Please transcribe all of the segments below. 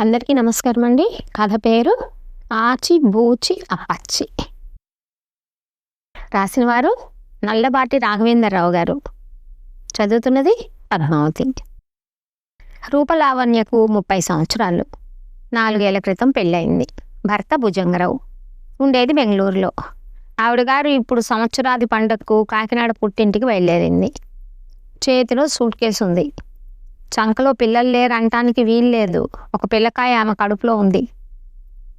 అందరికీ నమస్కారం అండి. కథ పేరు ఆచి బూచి అపచ్చి రాసిన వారు నల్లబాటి రాఘవేంద్రరావు గారు. చదువుతున్నది పద్మావతి. రూపలావణ్యకు ముప్పై సంవత్సరాలు. నాలుగేళ్ళ క్రితం పెళ్ళయింది. భర్త భుజంగరావు. ఉండేది బెంగళూరులో. ఆవిడ గారు ఇప్పుడు సంవత్సరాది పండగకు కాకినాడ పుట్టింటికి బయలుదేరింది. చేతిలో సూట్ కేసు ఉంది చంకలో పిల్లలు లేరు అంటానికి వీల్లేదు ఒక పిల్లకాయ ఆమె కడుపులో ఉంది.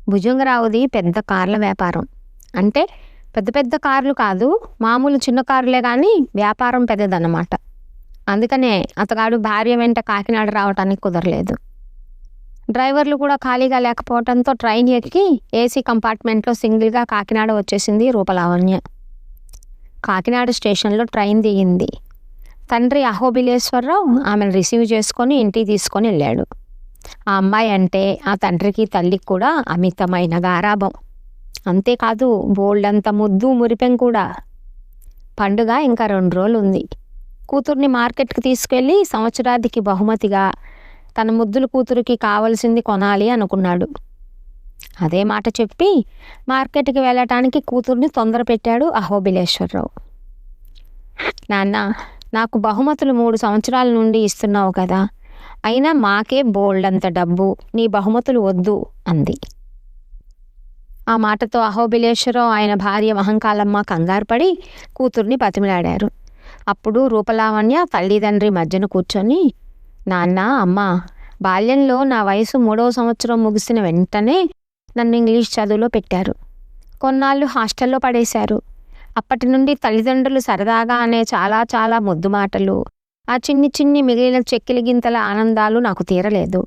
భుజంగరావుది పెద్ద కార్ల వ్యాపారం. అంటే పెద్ద పెద్ద కార్లు కాదు మామూలు చిన్న కార్లే కానీ వ్యాపారం పెద్దదన్నమాట. అందుకనే అతగాడు భార్య వెంట కాకినాడ రావటానికి కుదరలేదు. డ్రైవర్లు కూడా ఖాళీగా లేకపోవడంతో ట్రైన్ ఎక్కి ఏసీ కంపార్ట్మెంట్లో సింగిల్గా కాకినాడ వచ్చేసింది రూపలావణ్య. కాకినాడ స్టేషన్లో ట్రైన్ దిగింది. తండ్రి అహోబిలేశ్వరరావు ఆమెను రిసీవ్ చేసుకొని ఇంటికి తీసుకొని వెళ్ళాడు. ఆ అమ్మాయి అంటే ఆ తండ్రికి తల్లికి కూడా అమితమైన గారాభం. అంతేకాదు బోల్డంత ముద్దు మురిపెం కూడా. పండుగ ఇంకా రెండు రోజులు ఉంది కూతుర్ని మార్కెట్కి తీసుకెళ్ళి సంవత్సరాదికి బహుమతిగా తన ముద్దుల కూతురికి కావలసింది కొనాలి అనుకున్నాడు. అదే మాట చెప్పి మార్కెట్కి వెళ్ళటానికి కూతుర్ని తొందర పెట్టాడు అహోబిలేశ్వరరావు. నాన్న నాకు బహుమతులు మూడు సంవత్సరాల నుండి ఇస్తున్నావు కదా. అయినా మాకే బోల్డ్ అంత డబ్బు. నీ బహుమతులు వద్దు అంది. ఆ మాటతో అహోబిలేశ్వరరావు ఆయన భార్య మహంకాలమ్మ కంగారు పడి కూతుర్ని బతిమిలాడారు. అప్పుడు రూపలావణ్య తల్లిదండ్రి మధ్యన కూర్చొని నాన్న అమ్మ బాల్యంలో నా వయసు మూడవ సంవత్సరం ముగిసిన వెంటనే నన్ను ఇంగ్లీష్ చదువులో పెట్టారు. కొన్నాళ్ళు హాస్టల్లో పడేశారు. అప్పటి నుండి తల్లిదండ్రులు సరదాగా అనే చాలా చాలా ముద్దు మాటలు ఆ చిన్ని చిన్ని మిగిలిన చెక్కిల గింతల ఆనందాలు నాకు తీరలేదు.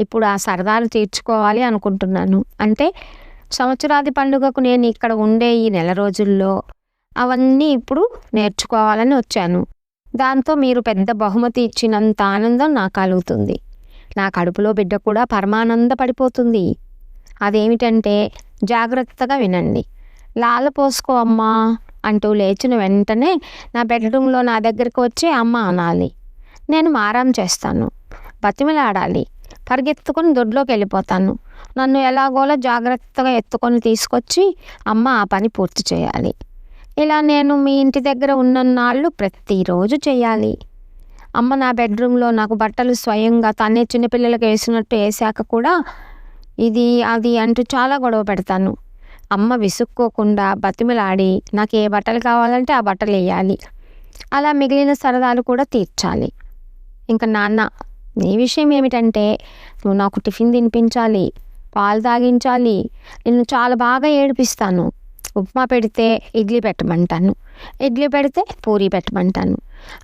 ఇప్పుడు ఆ సరదాలు తీర్చుకోవాలి అనుకుంటున్నాను. అంటే సంవత్సరాది పండుగకు నేను ఇక్కడ ఉండే ఈ నెల రోజుల్లో అవన్నీ ఇప్పుడు నేర్చుకోవాలని వచ్చాను. దాంతో మీరు పెద్ద బహుమతి ఇచ్చినంత ఆనందం నాకు కలుగుతుంది. నా కడుపులో బిడ్డ కూడా పరమానంద పడిపోతుంది అదేమిటంటే జాగ్రత్తగా వినండి. లాల పోసుకో అమ్మా అంటూ లేచిన వెంటనే నా బెడ్రూమ్లో నా దగ్గరికి వచ్చి అమ్మ అనాలి. నేను మారం చేస్తాను. బతిమిలాడాలి. పరిగెత్తుకొని దొడ్లోకి వెళ్ళిపోతాను. నన్ను ఎలాగోలా జాగ్రత్తగా ఎత్తుకొని తీసుకొచ్చి అమ్మ ఆ పని పూర్తి చేయాలి. ఇలా నేను మీ ఇంటి దగ్గర ఉన్నన్నాళ్ళు ప్రతిరోజు చేయాలి. అమ్మ నా బెడ్రూమ్లో నాకు బట్టలు స్వయంగా తనే చిన్నపిల్లలకి వేసినట్టు వేసాక కూడా ఇది అది అంటూ చాలా గొడవ పెడతాను. అమ్మ విసుక్కోకుండా బతిమిలాడి నాకు ఏ బట్టలు కావాలంటే ఆ బట్టలు వేయాలి. అలా మిగిలిన సరదాలు కూడా తీర్చాలి. ఇంకా నాన్న నీ విషయం ఏమిటంటే నువ్వు నాకు టిఫిన్ తినిపించాలి పాలు తాగించాలి నిన్ను చాలా బాగా ఏడిపిస్తాను. ఉప్మా పెడితే ఇడ్లీ పెట్టమంటాను. ఇడ్లీ పెడితే పూరి పెట్టమంటాను.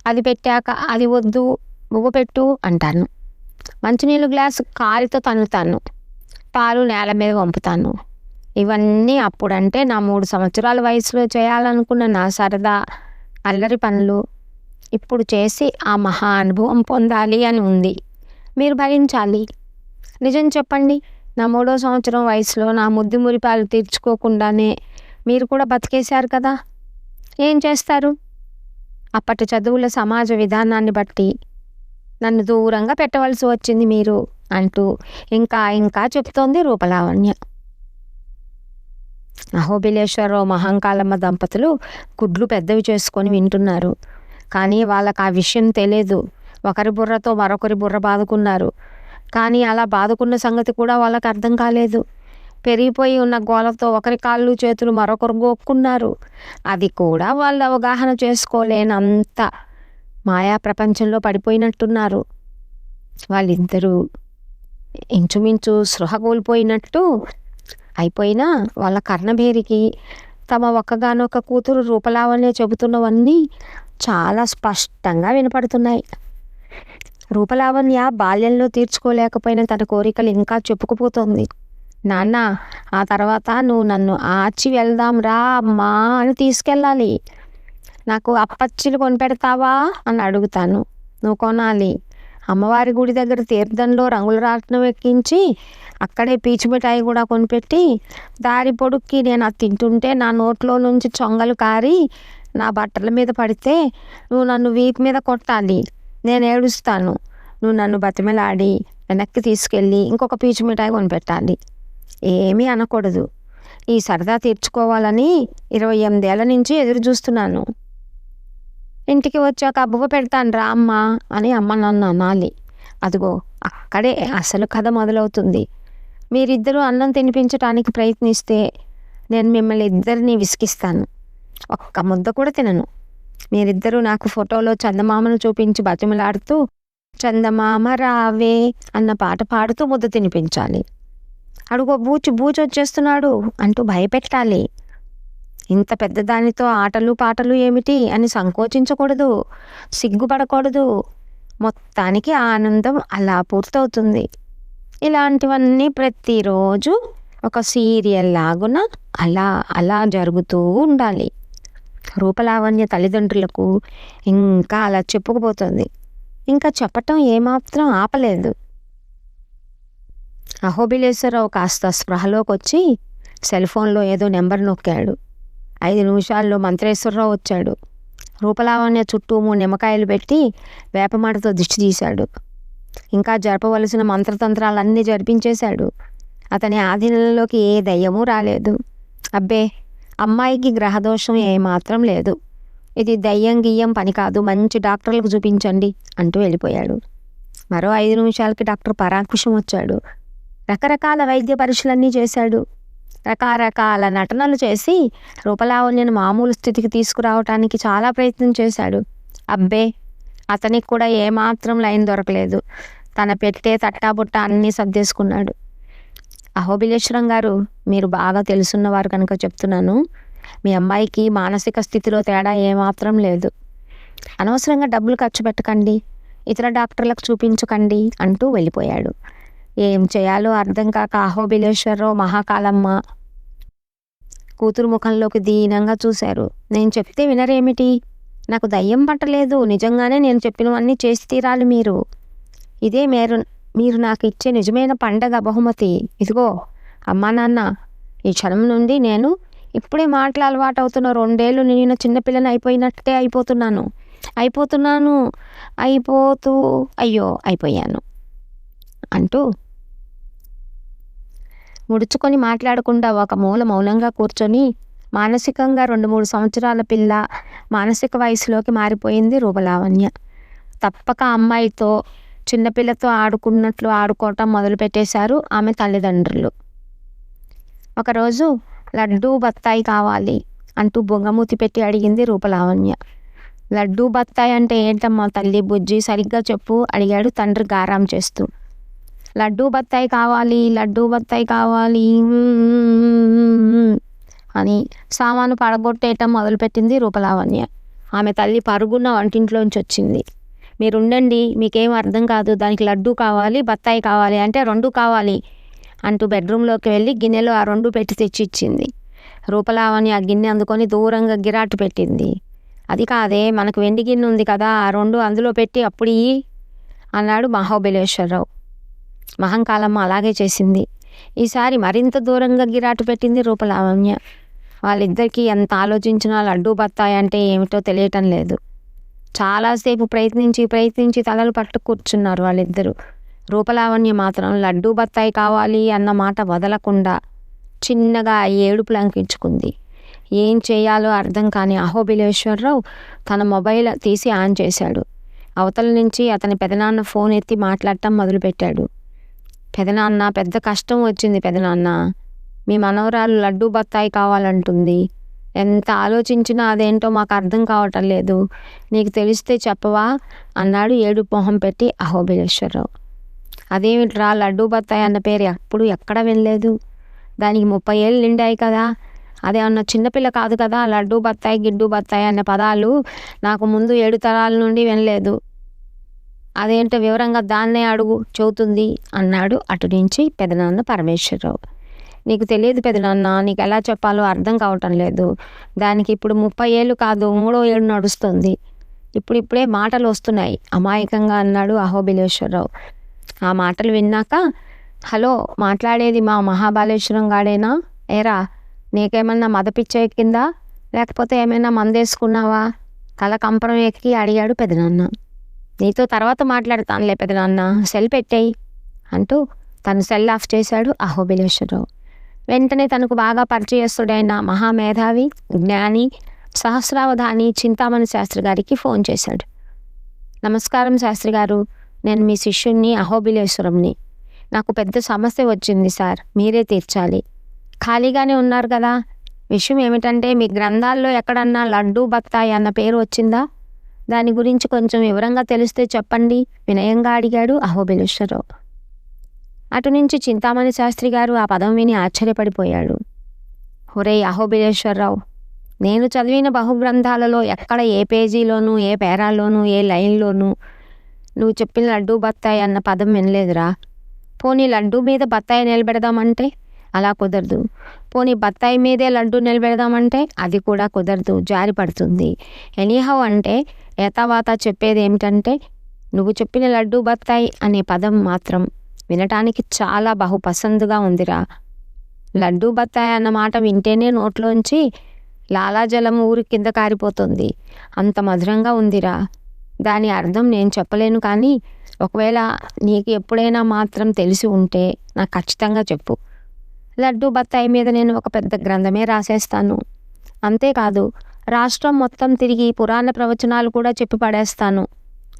అది పెట్టాక అది వద్దు బువ్వ పెట్టు అంటాను. మంచినీళ్ళు గ్లాసు కాలితో తన్నుతాను. పాలు నేల మీద వంపుతాను. ఇవన్నీ అప్పుడంటే నా మూడు సంవత్సరాల వయసులో చేయాలనుకున్న నా సరదా అల్లరి పనులు ఇప్పుడు చేసి ఆ మహా అనుభవం పొందాలి అని ఉంది. మీరు భరించాలి. నిజం చెప్పండి నా మూడో సంవత్సరం వయసులో నా ముద్దు మురిపాలు తీర్చుకోకుండానే మీరు కూడా బతికేశారు కదా? ఏం చేస్తారు? అప్పటి చదువుల సమాజ విధానాన్ని బట్టి నన్ను దూరంగా పెట్టవలసి వచ్చింది మీరు అంటూ ఇంకా ఇంకా చెప్తోంది రూపలావణ్య. అహోబిలేశ్వరరావు మహంకాలమ్మ దంపతులు గుడ్లు పెద్దవి చేసుకొని వింటున్నారు. కానీ వాళ్ళకి ఆ విషయం తెలియదు ఒకరి బుర్రతో మరొకరి బుర్ర బాదుకున్నారు. కానీ అలా బాదుకున్న సంగతి కూడా వాళ్ళకి అర్థం కాలేదు. పెరిగిపోయి ఉన్న గోలతో ఒకరి కాళ్ళు చేతులు మరొకరు గోక్కున్నారు. అది కూడా వాళ్ళు అవగాహన చేసుకోలేనంత మాయా ప్రపంచంలో పడిపోయినట్టున్నారు. వాళ్ళిద్దరూ ఇంచుమించు సృహ కోల్పోయినట్టు అయిపోయినా వాళ్ళ కర్ణభేరికి తమ ఒక్కగానొక్క కూతురు రూపలావణ్య చెబుతున్నవన్నీ చాలా స్పష్టంగా వినపడుతున్నాయి. రూపలావణ్య బాల్యంలో తీర్చుకోలేకపోయిన తన కోరికలు ఇంకా చెప్పుకుపోతుంది. నాన్న ఆ తర్వాత నువ్వు నన్ను ఆచి వెళ్దాం రా అమ్మా అని తీసుకెళ్ళాలి. నాకు అప్పచ్చిలు కొనిపెడతావా? అని అడుగుతాను. నువ్వు కొనాలి. అమ్మవారి గుడి దగ్గర తీర్థంలో రంగుల రాట్నం ఎక్కించి అక్కడే పీచు మిఠాయి కూడా కొనిపెట్టి దారి పొడుక్కి నేను అది తింటుంటే నా నోట్లో నుంచి చొంగలు కారి నా బట్టల మీద పడితే నువ్వు నన్ను వీపు మీద కొట్టాలి. నేను ఏడుస్తాను. నువ్వు నన్ను బతిమలాడి వెనక్కి తీసుకెళ్ళి ఇంకొక పీచు మిఠాయి కొనిపెట్టాలి. ఏమీ అనకూడదు. ఈ సరదా తీర్చుకోవాలని ఇరవై ఎనిమిదేళ్ళ నుంచి ఎదురు చూస్తున్నాను. ఇంటికి వచ్చాక అబ్బువ పెడతాను రా అమ్మ అని అమ్మ నన్ను అనాలి. అదిగో అక్కడే అసలు కథ మొదలవుతుంది. మీరిద్దరూ అన్నం తినిపించడానికి ప్రయత్నిస్తే నేను మిమ్మల్ని ఇద్దరిని విసిగిస్తాను. ఒక్క ముద్ద కూడా తినను. మీరిద్దరూ నాకు ఫోటోలో చందమామను చూపించి బతిమలాడుతూ చందమామ రావే అన్న పాట పాడుతూ ముద్ద తినిపించాలి. అడుగో బూచి బూచి వచ్చేస్తున్నాడు అంటూ భయపెట్టాలి. ఇంత పెద్దదానితో ఆటలు పాటలు ఏమిటి అని సంకోచించకూడదు సిగ్గుపడకూడదు. మొత్తానికి ఆనందం అలా పూర్తవుతుంది. ఇలాంటివన్నీ ప్రతిరోజు ఒక సీరియల్ లాగున అలా అలా జరుగుతూ ఉండాలి. రూపలావణ్య తల్లిదండ్రులకు ఇంకా అలా చెప్పుకుపోతుంది. ఇంకా చెప్పటం ఏమాత్రం ఆపలేదు. అహోబిలేశ్వరరావు కాస్త స్పృహలోకి వచ్చి సెల్ ఫోన్లో ఏదో నెంబర్ నొక్కాడు. ఐదు నిమిషాల్లో మంత్రేశ్వరరావు వచ్చాడు. రూపలావణ్య చుట్టూ మూడు నిమ్మకాయలు పెట్టి వేపమాటతో దిష్టి తీశాడు. ఇంకా జరపవలసిన మంత్రతంత్రాలన్నీ జరిపించేశాడు. అతని ఆధీనంలోకి ఏ దయ్యమూ రాలేదు. అబ్బే అమ్మాయికి గ్రహదోషం ఏమాత్రం లేదు. ఇది దయ్యం గియ్యం పని కాదు మంచి డాక్టర్లకు చూపించండి అంటూ వెళ్ళిపోయాడు. మరో ఐదు నిమిషాలకి డాక్టర్ పరాంకుశం వచ్చాడు. రకరకాల వైద్య పరీక్షలన్నీ చేశాడు. రకరకాల నటనలు చేసి రూపలావణ్యను మామూలు స్థితికి తీసుకురావటానికి చాలా ప్రయత్నం చేశాడు. అబ్బే అతనికి కూడా ఏమాత్రం లైన్ దొరకలేదు. తన పెట్టే తట్టాబుట్ట అన్నీ సర్దేసుకున్నాడు. అహోబిలేశ్వరం గారు మీరు బాగా తెలుసున్నవారు కనుక చెప్తున్నాను మీ అమ్మాయికి మానసిక స్థితిలో తేడా ఏమాత్రం లేదు. అనవసరంగా డబ్బులు ఖర్చు పెట్టకండి ఇతర డాక్టర్లకు చూపించకండి అంటూ వెళ్ళిపోయాడు. ఏం చేయాలో అర్థం కాక అహోబిలేశ్వరరావు మహాకాలమ్మ కూతురు ముఖంలోకి దీనంగా చూశారు. నేను చెప్తే వినరేమిటి? నాకు దయ్యం పట్టలేదు. నిజంగానే నేను చెప్పినవన్నీ చేసి తీరాలి మీరు. ఇదే మీరు మీరు నాకు ఇచ్చే నిజమైన పండగ బహుమతి. ఇదిగో అమ్మా నాన్న ఈ క్షణం నుండి నేను ఇప్పుడే మాటలు అలవాటు అవుతున్న రెండేళ్ళు నేను చిన్నపిల్లని అయిపోయినట్టే అయిపోతున్నాను. అయిపోతున్నాను. అయిపోతూ అయ్యో అయిపోయాను. అంటూ ముడుచుకొని మాట్లాడకుండా ఒక మూల మౌనంగా కూర్చొని మానసికంగా రెండు మూడు సంవత్సరాల పిల్ల మానసిక వయసులోకి మారిపోయింది రూపలావణ్య. తప్పక అమ్మాయితో చిన్నపిల్లతో ఆడుకున్నట్లు ఆడుకోవటం మొదలుపెట్టేశారు ఆమె తల్లిదండ్రులు. ఒకరోజు లడ్డూ బత్తాయి కావాలి అంటూ బొంగమూతి పెట్టి అడిగింది రూపలావణ్య. లడ్డూ బత్తాయి అంటే ఏంటమ్మా తల్లి బుజ్జి? సరిగ్గా చెప్పు అడిగాడు తండ్రి గారాం చేస్తూ. లడ్డూ బత్తాయి కావాలి లడ్డూ బత్తాయి కావాలి అని సామాను పడగొట్టేయటం మొదలుపెట్టింది రూపలావణ్య. ఆమె తల్లి పరుగున వంటింట్లోంచి వచ్చింది. మీరు ఉండండి మీకేం అర్థం కాదు దానికి లడ్డు కావాలి బత్తాయి కావాలి అంటే రెండు కావాలి అంటూ బెడ్రూమ్లోకి వెళ్ళి గిన్నెలో ఆ రెండు పెట్టి తెచ్చి ఇచ్చింది రూపలావణి ఆ గిన్నె అందుకొని దూరంగా గిరాటు పెట్టింది. అది కాదే మనకు వెండి గిన్నె ఉంది కదా ఆ రెండు అందులో పెట్టి అప్పుడు ఇయ్యి అన్నాడు మహాబలేశ్వరరావు. మహంకాలమ్మ అలాగే చేసింది. ఈసారి మరింత దూరంగా గిరాటు పెట్టింది రూపలావణ్య. వాళ్ళిద్దరికీ ఎంత ఆలోచించినా లడ్డూ బత్తాయి అంటే ఏమిటో తెలియటం లేదు. చాలాసేపు ప్రయత్నించి ప్రయత్నించి తలలు పట్టు కూర్చున్నారు వాళ్ళిద్దరూ. రూపలావణ్య మాత్రం లడ్డూ బత్తాయి కావాలి అన్న మాట వదలకుండా చిన్నగా ఏడుపు లంకించుకుంది. ఏం చేయాలో అర్థం కాని అహోబిలేశ్వరరావు తన మొబైల్ తీసి ఆన్ చేశాడు. అవతల నుంచి అతని పెదనాన్న ఫోన్ ఎత్తి మాట్లాడటం మొదలుపెట్టాడు. పెదనాన్న పెద్ద కష్టం వచ్చింది పెదనాన్న. మీ మనవరాలు లడ్డూ బత్తాయి కావాలంటుంది. ఎంత ఆలోచించినా అదేంటో మాకు అర్థం కావటం లేదు. నీకు తెలిస్తే చెప్పవా? అన్నాడు ఏడు మొహం పెట్టి అహోబిలేశ్వరరావు అదేమిట్రా లడ్డూ బత్తాయి అన్న పేరు ఎప్పుడు ఎక్కడ వినలేదు. దానికి ముప్పై ఏళ్ళు నిండాయి కదా. అదే అన్న చిన్నపిల్ల కాదు కదా లడ్డూ బత్తాయి గిడ్డు బత్తాయి అనే పదాలు నాకు ముందు ఏడు తరాల నుండి వినలేదు. అదేంటో వివరంగా దాన్నే అడుగు చెబుతుంది అన్నాడు అటు నుంచి పెదనాన్న పరమేశ్వరరావు. నీకు తెలియదు పెదనాన్న నీకు ఎలా చెప్పాలో అర్థం కావటం లేదు. దానికి ఇప్పుడు ముప్పై ఏళ్ళు కాదు మూడో ఏళ్ళు నడుస్తుంది. ఇప్పుడిప్పుడే మాటలు వస్తున్నాయి. అమాయకంగా అన్నాడు అహోబిలేశ్వరరావు. ఆ మాటలు విన్నాక హలో మాట్లాడేది మా మహాబాలేశ్వరం గాడేనా? ఏరా నీకేమన్నా మదపిచ్చ ఎక్కిందా లేకపోతే ఏమైనా మందేసుకున్నావా? తల కంపరం ఎక్కి అడిగాడు పెదనాన్న నీతో తర్వాత మాట్లాడతానులే పెదనాన్న సెల్ పెట్టేయి అంటూ తను సెల్ ఆఫ్ చేశాడు అహోబిలేశ్వరరావు. వెంటనే తనకు బాగా పరిచయస్తుడైన మహామేధావి జ్ఞాని సహస్రావధాని చింతామణి శాస్త్రి గారికి ఫోన్ చేశాడు. నమస్కారం శాస్త్రి గారు నేను మీ శిష్యుణ్ణి అహోబిలేశ్వరంని నాకు పెద్ద సమస్య వచ్చింది సార్ మీరే తీర్చాలి. ఖాళీగానే ఉన్నారు కదా విషయం ఏమిటంటే మీ గ్రంథాల్లో ఎక్కడన్నా లడ్డూ బత్తాయి అన్న పేరు వచ్చిందా? దాని గురించి కొంచెం వివరంగా తెలిస్తే చెప్పండి వినయంగా అడిగాడు అహోబిలేశ్వరరావు. అటు నుంచి చింతామణి శాస్త్రి గారు ఆ పదం విని ఆశ్చర్యపడిపోయాడు. ఒరే అహోబిలేశ్వరరావు నేను చదివిన బహుగ్రంథాలలో ఎక్కడ ఏ పేజీలోనూ ఏ పేరాల్లోనూ ఏ లైన్లోనూ నువ్వు చెప్పిన లడ్డూ బత్తాయి అన్న పదం వినలేదురా. పోనీ లడ్డూ మీద బత్తాయి నిలబెడదామంటే అలా కుదరదు. పోనీ బత్తాయి మీదే లడ్డూ నిలబెడదామంటే అది కూడా కుదరదు జారి పడుతుంది. ఎనీహౌ అంటే ఏతావాత చెప్పేది ఏమిటంటే నువ్వు చెప్పిన లడ్డు బత్తాయి అనే పదం మాత్రం వినటానికి చాలా బహుపసందుగా ఉందిరా. లడ్డూ బత్తాయి అన్న మాట వింటేనే నోట్లోంచి లాలాజలం ఊరి కింద కారిపోతుంది. అంత మధురంగా ఉందిరా. దాని అర్థం నేను చెప్పలేను కానీ ఒకవేళ నీకు ఎప్పుడైనా మాత్రం తెలిసి ఉంటే నాకు ఖచ్చితంగా చెప్పు. లడ్డూ బత్తాయి మీద నేను ఒక పెద్ద గ్రంథమే రాసేస్తాను. అంతేకాదు రాష్ట్రం మొత్తం తిరిగి పురాణ ప్రవచనాలు కూడా చెప్పి పడేస్తాను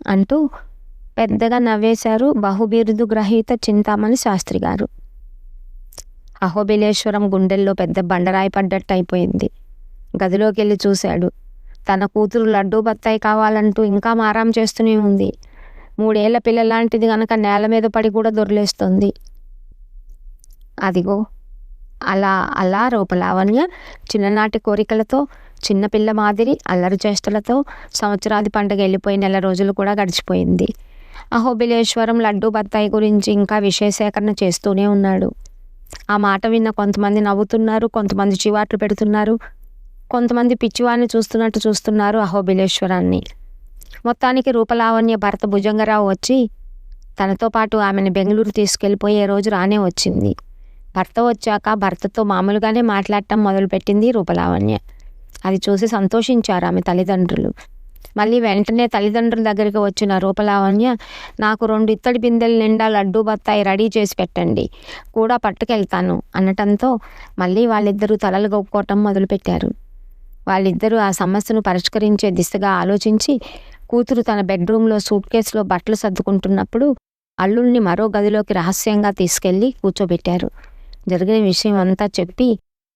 అంటూ పెద్దగా నవ్వేశారు బహుబిరుదు గ్రహీత చింతామణి శాస్త్రి గారు. అహోబిలేశ్వరం గుండెల్లో పెద్ద బండరాయి పడ్డట్టు అయిపోయింది గదిలోకి వెళ్ళి చూశాడు. తన కూతురు లడ్డూ బత్తాయి కావాలంటూ ఇంకా మారాం చేస్తూనే ఉంది. మూడేళ్ళ పిల్లలాంటిది గనక నేల మీద పడి కూడా దొరిలేస్తుంది. అదిగో అలా అలా రూపలావణ్య చిన్ననాటి కోరికలతో చిన్నపిల్ల మాదిరి అల్లరి చేష్టలతో సంవత్సరాది పండుగ వెళ్ళిపోయి నెల రోజులు కూడా గడిచిపోయింది. అహోబిలేశ్వరం లడ్డూ బత్తాయి గురించి ఇంకా విషయ సేకరణ చేస్తూనే ఉన్నాడు. ఆ మాట విన్న కొంతమంది నవ్వుతున్నారు కొంతమంది చివాట్లు పెడుతున్నారు కొంతమంది పిచ్చివాడిని చూస్తున్నట్టు చూస్తున్నారు అహోబిలేశ్వరాన్ని. మొత్తానికి రూపలావణ్య భర్త భుజంగరావు వచ్చి తనతో పాటు ఆమెను బెంగళూరు తీసుకెళ్ళిపోయే రోజు రానే వచ్చింది. భర్త వచ్చాక భర్తతో మామూలుగానే మాట్లాడటం మొదలుపెట్టింది రూపలావణ్య. అది చూసి సంతోషించారు ఆమె తల్లిదండ్రులు. మళ్ళీ వెంటనే తల్లిదండ్రుల దగ్గరికి వచ్చిన రూపలావణ్య నాకు రెండు ఇత్తడి బిందెల నిండా లడ్డూ బత్తాయి రెడీ చేసి పెట్టండి కూడా పట్టుకెళ్తాను అనటంతో మళ్ళీ వాళ్ళిద్దరూ తలలు గొప్పుకోవటం మొదలుపెట్టారు. వాళ్ళిద్దరూ ఆ సమస్యను పరిష్కరించే దిశగా ఆలోచించి కూతురు తన బెడ్రూమ్లో సూట్ కేసులో బట్టలు సర్దుకుంటున్నప్పుడు అల్లుల్ని మరో గదిలోకి రహస్యంగా తీసుకెళ్ళి కూర్చోబెట్టారు. జరిగిన విషయం అంతా చెప్పి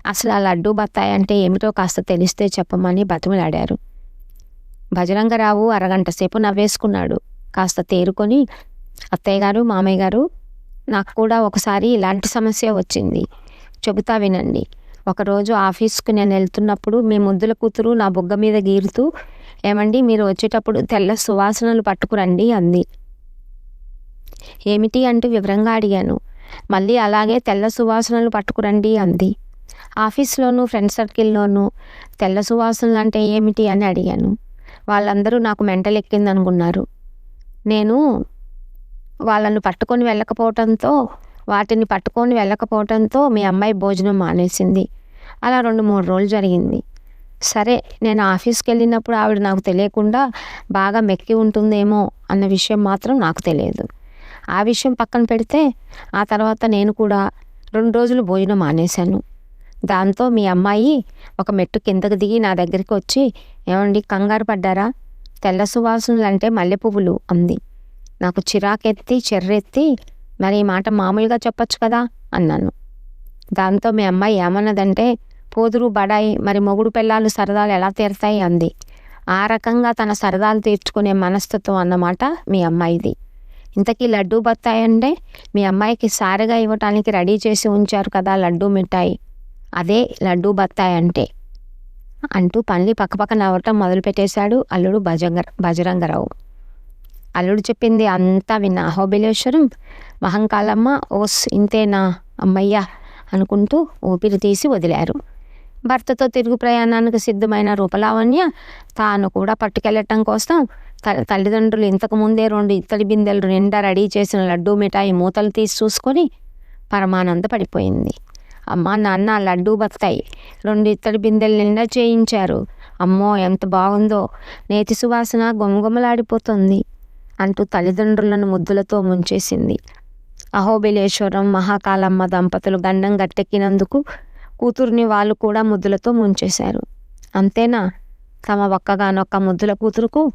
అసలు ఆ లడ్డూ బత్తాయి అంటే ఏమిటో కాస్త తెలిస్తే చెప్పమని బతిమలాడారు. బజరంగరావు అరగంట సేపు నవ్వేసుకున్నాడు. కాస్త తేరుకొని అత్తయ్య గారు మామయ్య గారు నాకు కూడా ఒకసారి ఇలాంటి సమస్య వచ్చింది. చెబుతా వినండి. ఒకరోజు ఆఫీస్కు నేను వెళ్తున్నప్పుడు మీ ముద్దుల కూతురు నా బుగ్గ మీద గీరుతూ ఏమండి మీరు వచ్చేటప్పుడు తెల్ల సువాసనలు పట్టుకురండి అంది. ఏమిటి? అంటూ వివరంగా అడిగాను. మళ్ళీ అలాగే తెల్ల సువాసనలు పట్టుకురండి అంది. ఆఫీస్లోనూ ఫ్రెండ్ సర్కిల్లోనూ తెల్ల సువాసనలు అంటే ఏమిటి? అని అడిగాను. వాళ్ళందరూ నాకు మెంటల్ ఎక్కిందనుకున్నారు. నేను వాళ్ళను పట్టుకొని వెళ్ళకపోవటంతో వాటిని పట్టుకొని వెళ్ళకపోవటంతో మీ అమ్మాయి భోజనం మానేసింది. అలా రెండు మూడు రోజులు జరిగింది. సరే నేను ఆఫీస్కి వెళ్ళినప్పుడు ఆవిడ నాకు తెలియకుండా బాగా మెక్కి ఉంటుందేమో అన్న విషయం మాత్రం నాకు తెలియదు. ఆ విషయం పక్కన పెడితే ఆ తర్వాత నేను కూడా రెండు రోజులు భోజనం మానేశాను. దాంతో మీ అమ్మాయి ఒక మెట్టు కిందకు దిగి నా దగ్గరికి వచ్చి ఏమండి కంగారు పడ్డారా? తెల్ల సువాసనలు అంటే మల్లె పువ్వులు అంది. నాకు చిరాకెత్తి చెర్రెత్తి మరి ఈ మాట మామూలుగా చెప్పొచ్చు కదా? అన్నాను. దాంతో మీ అమ్మాయి ఏమన్నదంటే పోదురు బడాయి మరి మొగుడు పిల్లలు సరదాలు ఎలా తీరుతాయి? అంది. ఆ రకంగా తన సరదాలు తీర్చుకునే మనస్తత్వం అన్నమాట మీ అమ్మాయిది. ఇంతకీ లడ్డూ బత్తాయి అంటే మీ అమ్మాయికి సారగా ఇవ్వటానికి రెడీ చేసి ఉంచారు కదా లడ్డూ మిఠాయి. అదే లడ్డూ బత్తాయి అంటే అంటూ పనులు పక్కపక్క నవ్వటం మొదలుపెట్టేశాడు అల్లుడు భజంగ బజరంగరావు అల్లుడు చెప్పింది అంతా విన్న అహోబిలేశ్వరం మహంకాలమ్మ ఓస్ ఇంతేనా అమ్మయ్యా అనుకుంటూ ఊపిరి తీసి వదిలారు. భర్తతో తిరుగు ప్రయాణానికి సిద్ధమైన రూపలావణ్య తాను కూడా పట్టుకెళ్ళటం కోసం త- తల్లిదండ్రులు ఇంతకు ముందే రెండు ఇత్తడి బిందెలు నిండా రెడీ చేసిన లడ్డూ మిఠాయి మూతలు తీసి చూసుకొని పరమానంద పడిపోయింది. అమ్మ నాన్న లడ్డూ బత్తాయి. రెండు ఇత్తడి బిందెల నిండా చేయించారు. అమ్మో ఎంత బాగుందో. నేతి సువాసన గుమగుమలాడిపోతుంది అంటూ తల్లిదండ్రులను ముద్దులతో ముంచేసింది. అహోబిలేశ్వరం మహాకాలమ్మ దంపతులు గండం గట్టెక్కినందుకు కూతుర్ని వాళ్ళు కూడా ముద్దులతో ముంచేశారు. అంతేనా? తమ ఒక్కగానొక్క ముద్దుల కూతురుకు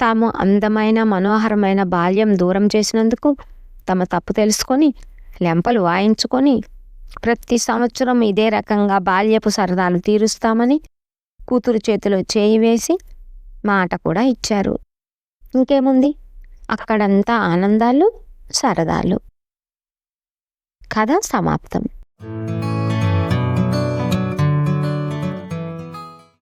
తాము అందమైన మనోహరమైన బాల్యం దూరం చేసినందుకు తమ తప్పు తెలుసుకొని లెంపలు వాయించుకొని ప్రతి సంవత్సరం ఇదే రకంగా బాల్యపు సరదాలు తీరుస్తామని కూతురు చేతిలో చేయి వేసి మాట కూడా ఇచ్చారు. ఇంకేముంది? అక్కడంతా ఆనందాలు సరదాలు. కథ సమాప్తం.